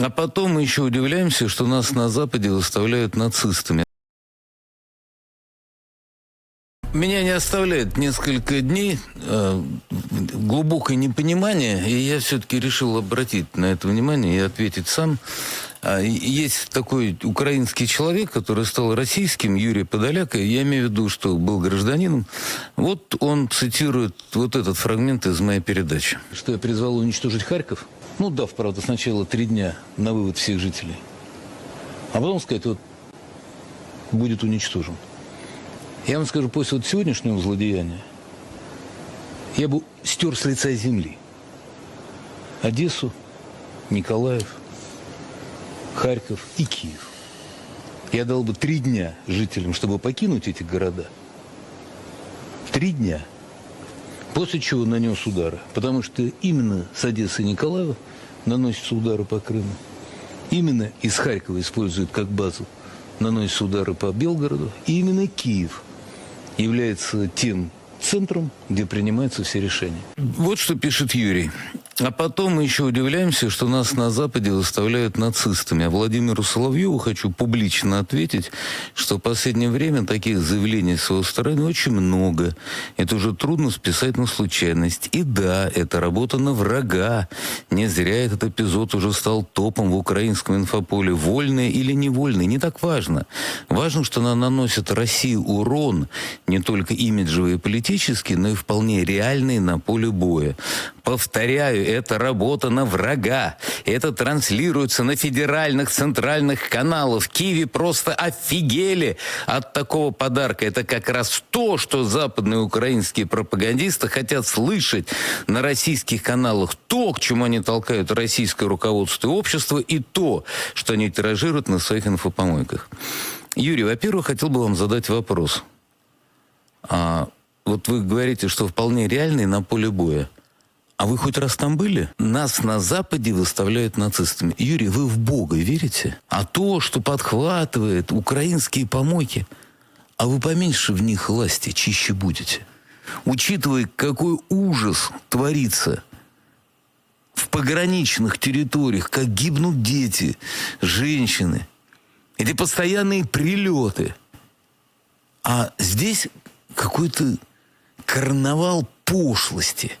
А потом мы еще удивляемся, что нас на Западе выставляют нацистами. Меня не оставляет несколько дней э, глубокое непонимание, и я все-таки решил обратить на это внимание и ответить сам. А, Есть такой украинский человек, который стал российским, Юрий Подоляк, и я имею в виду, что был гражданином. Вот он цитирует вот этот фрагмент из моей передачи. Что я призвал уничтожить Харьков? Ну, дав, правда, сначала три дня на вывод всех жителей. А потом сказать, вот будет уничтожен. Я вам скажу, после вот сегодняшнего злодеяния я бы стер с лица земли Одессу, Николаев, Харьков и Киев. Я дал бы три дня жителям, чтобы покинуть эти города. Три дня. После чего нанес удары. Потому что именно с Одессы Николаева наносятся удары по Крыму. Именно из Харькова используют как базу, наносятся удары по Белгороду. И именно Киев является тем центром, где принимаются все решения. Вот что пишет Юрий. А потом мы еще удивляемся, что нас на Западе выставляют нацистами. А Владимиру Соловьеву хочу публично ответить, что в последнее время таких заявлений с его стороны очень много. Это уже трудно списать на случайность. И да, это работа на врага. Не зря этот эпизод уже стал топом в украинском инфополе. Вольный или невольный, не так важно. Важно, что она наносит России урон не только имиджевый и политический, но и вполне реальный на поле боя. Повторяю, это работа на врага. Это транслируется на федеральных центральных каналах. Киеве просто офигели от такого подарка. Это как раз то, что западные украинские пропагандисты хотят слышать на российских каналах. То, к чему они толкают российское руководство и общество, и то, что они тиражируют на своих инфопомойках. Юрий, во-первых, хотел бы вам задать вопрос. А, вот вы говорите, что вполне реальный на поле боя. А вы хоть раз там были? Нас на Западе выставляют нацистами. Юрий, вы в Бога верите? А то, что подхватывает украинские помойки, а вы поменьше в них власти, чище будете. Учитывая, какой ужас творится в пограничных территориях, как гибнут дети, женщины, эти постоянные прилеты. А здесь какой-то карнавал пошлости.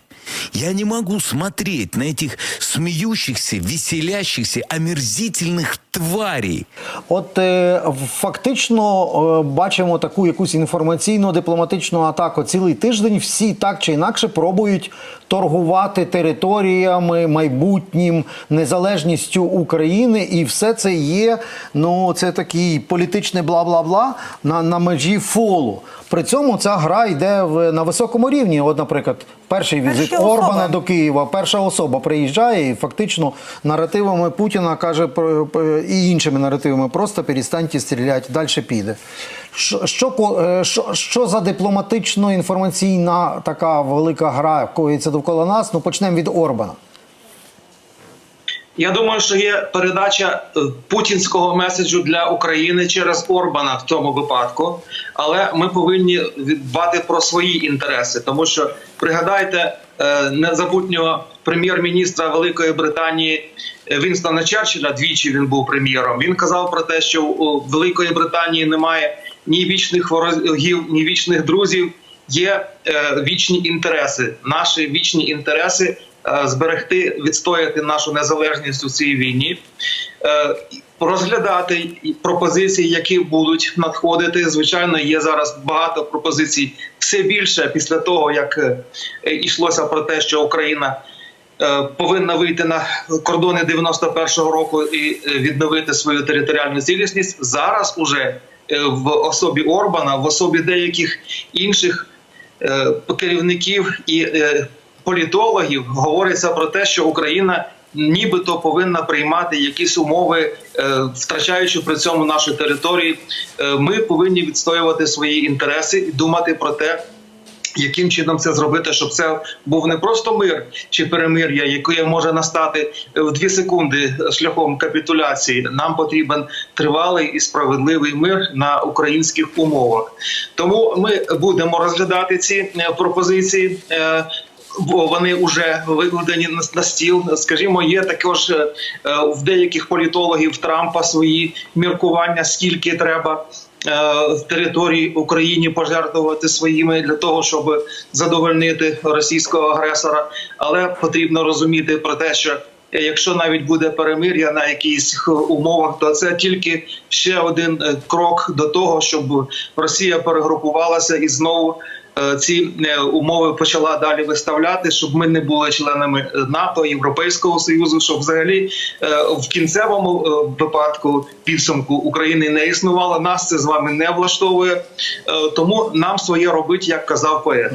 Я не могу смотреть на этих смеющихся, веселящихся, омерзительных тварей. От е, фактично е, бачимо таку якусь інформаційно-дипломатичну атаку. Цілий тиждень всі так чи інакше пробують торгувати територіями, майбутнім, незалежністю України, і все це є. Ну це такий політичний бла-бла-бла на, на межі фолу. При цьому ця гра йде в на високому рівні. От, наприклад, перший візит Перша особа. Орбана до Києва. Перша особа приїжджає і фактично наративами Путіна каже про- про- і іншими наративами просто перестаньте стріляти, далі піде. Що, що, е, що, за дипломатично-інформаційна така велика гра коїться довкола нас? Ну почнемо від Орбана. Я думаю, що є передача е, путінського меседжу для України через Орбана в цьому випадку, але ми повинні дбати про свої інтереси, тому що пригадайте е, незабутнього прем'єр-міністра Великої Британії е, Вінстона Черчилля, двічі він був прем'єром. Він казав про те, що у Великої Британії немає ні вічних ворогів, ні вічних друзів. Є е, вічні інтереси, наші вічні інтереси зберегти, відстояти нашу незалежність у цій війні, е, розглядати пропозиції, які будуть надходити. Звичайно, є зараз багато пропозицій. Все більше після того, як е, е, йшлося про те, що Україна. е, Повинна вийти на кордони 91-го року і е, відновити свою територіальну цілісність. Зараз уже е, в особі Орбана, в особі деяких інших е, керівників і е, політологів говориться про те, що Україна нібито повинна приймати якісь умови, е, втрачаючи при цьому наші території. Е, Ми повинні відстоювати свої інтереси і думати про те. Яким чином це зробити, щоб це був не просто мир чи перемир'я, яке може настати в дві секунди шляхом капітуляції. Нам потрібен тривалий і справедливий мир на українських умовах. Тому ми будемо розглядати ці е, пропозиції. Вони вже викладені на, стіл. Скажімо, є також е, е, в деяких політологів Трампа свої міркування, скільки треба. е, Території Україні пожертвувати своїми для того, щоб задовольнити російського агресора, але потрібно розуміти про те, що якщо навіть буде перемир'я на якихось умовах, то це тільки ще один крок до того, щоб Росія перегрупувалася і знову ці е, умови почала далі виставляти, щоб ми не були членами е, НАТО, Європейського союзу, щоб взагалі е, в кінцевому е, випадку підсумку України не існувало. Нас це з вами не влаштовує, Е, тому нам своє робить, як казав поет.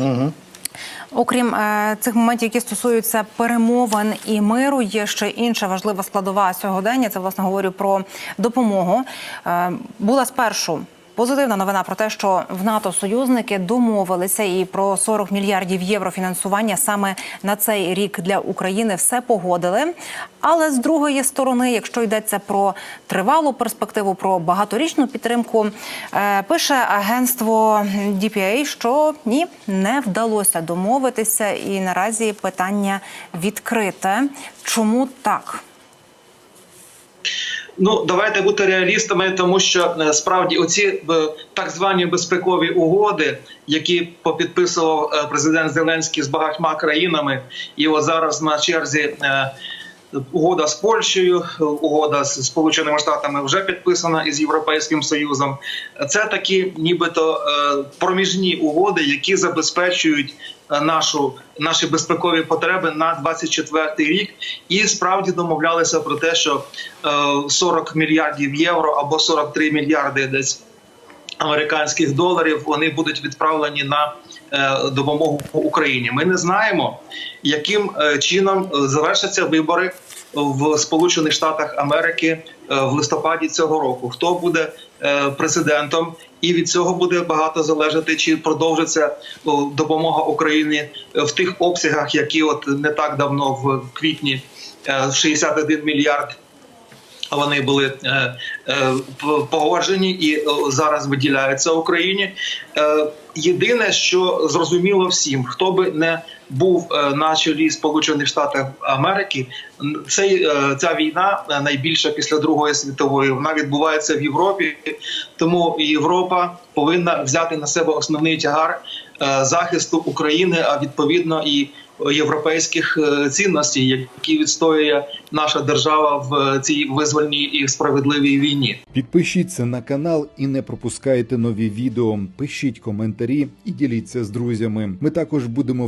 Окрім е, цих моментів, які стосуються перемовин і миру, є ще інша важлива складова сьогодення. Це власне говорю про допомогу. Е, була спершу. Позитивна новина про те, що в НАТО союзники домовилися і про 40 мільярдів євро фінансування саме на цей рік для України все погодили. Але з другої сторони, якщо йдеться про тривалу перспективу, про багаторічну підтримку, е, пише агентство DPA, що ні, не вдалося домовитися, і наразі питання відкрите. Чому так? Ну давайте бути реалістами, тому що е, справді оці е, так звані безпекові угоди, які попідписував е, президент Зеленський з багатьма країнами, і от зараз на черзі. Е, Угода з Польщею, е, угода з Сполученими Штатами вже підписана із Європейським Союзом. Це такі, нібито е, проміжні угоди, які забезпечують е, нашу наші безпекові потреби на 24 рік, і справді домовлялися про те, що е, 40 мільярдів євро або 43 мільярди десь американських доларів вони будуть відправлені на е, допомогу Україні. Ми не знаємо, яким е, чином е, завершаться вибори в Сполучених Штатах Америки е, в листопаді цього року. Хто буде е, президентом, і від цього буде багато залежати, чи продовжиться допомога Україні в тих обсягах, які от не так давно в квітні е, 61 мільярд вони були е, е, погоджені і е, зараз виділяються Україні. Е, єдине, що зрозуміло всім, хто би не був е, на чолі Сполучених Штатів Америки, цей, е, ця війна е, найбільша після Другої світової. Вона відбувається в Європі, тому Європа повинна взяти на себе основний тягар захисту України, а відповідно і європейських цінностей, які відстоює наша держава в цій визвольній і справедливій війні. Підпишіться на канал і не пропускайте нові відео. Пишіть коментарі і діліться з друзями. Ми також будемо